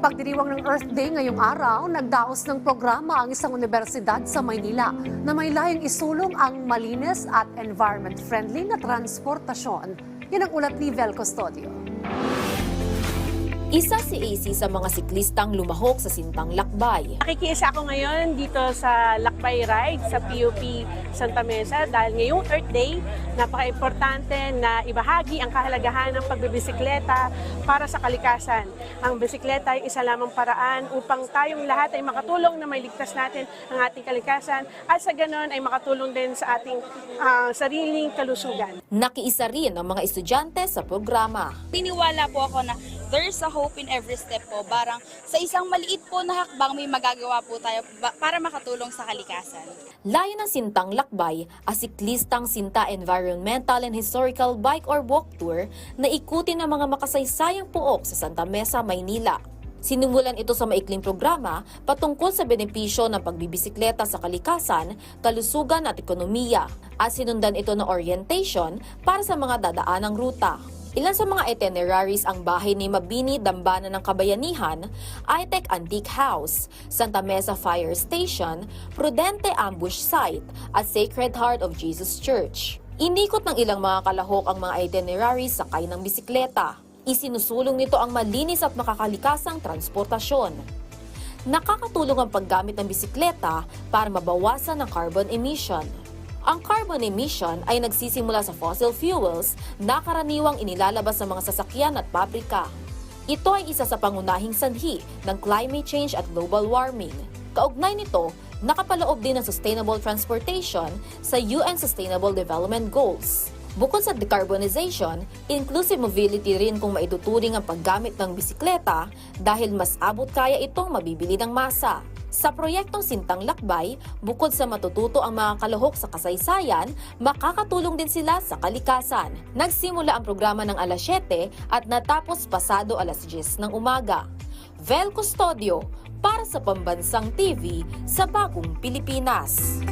Pagdiriwang ng Earth Day ngayong araw, nagdaos ng programa ang isang universidad sa Maynila na may layong isulong ang malinis at environment-friendly na transportasyon. Yan ang ulat ni Vel Custodio. Isa si AC sa mga siklistang lumahok sa Sintang Lakbay. Nakikiisa ako ngayon dito sa Lakbay Ride sa PUP Santa Mesa dahil ngayong Earth Day, napaka-importante na ibahagi ang kahalagahan ng pagbibisikleta para sa kalikasan. Ang bisikleta ay isa lamang paraan upang tayong lahat ay makatulong na may ligtas natin ang ating kalikasan at sa ganon ay makatulong din sa ating ah, sariling kalusugan. Nakiisa rin ang mga estudyante sa programa. Niniwala po ako na there's a hope in every step po. Barang sa isang maliit po na hakbang may magagawa po tayo para makatulong sa kalikasan. Layo ng Sintang Lakbay, a siklistang Sinta Environmental and Historical Bike or Walk Tour na ikutin ng mga makasaysayang puok sa Santa Mesa, Maynila. Sinimulan ito sa maikling programa patungkol sa benepisyo ng pagbibisikleta sa kalikasan, kalusugan at ekonomiya at sinundan ito ng orientation para sa mga dadaanang ruta. Ilan sa mga itineraries ang bahay ni Mabini Dambana ng Kabayanihan, ITEC Antique House, Santa Mesa Fire Station, Prudente Ambush Site, at Sacred Heart of Jesus Church. Inikot ng ilang mga kalahok ang mga itineraries sakay ng bisikleta. Isinusulong nito ang malinis at makakalikasang transportasyon. Nakakatulong ang paggamit ng bisikleta para mabawasan ang carbon emission. Ang carbon emission ay nagsisimula sa fossil fuels na karaniwang inilalabas ng mga sasakyan at pabrika. Ito ay isa sa pangunahing sanhi ng climate change at global warming. Kaugnay nito, nakapaloob din ng sustainable transportation sa UN Sustainable Development Goals. Bukod sa decarbonization, inclusive mobility rin kung maituturing ang paggamit ng bisikleta dahil mas abot kaya itong mabibili ng masa. Sa proyektong Sintang Lakbay, bukod sa matututo ang mga kalahok sa kasaysayan, makakatulong din sila sa kalikasan. Nagsimula ang programa ng alas 7 at natapos pasado alas 10 ng umaga. Vel Custodio para sa Pambansang TV sa Bagong Pilipinas.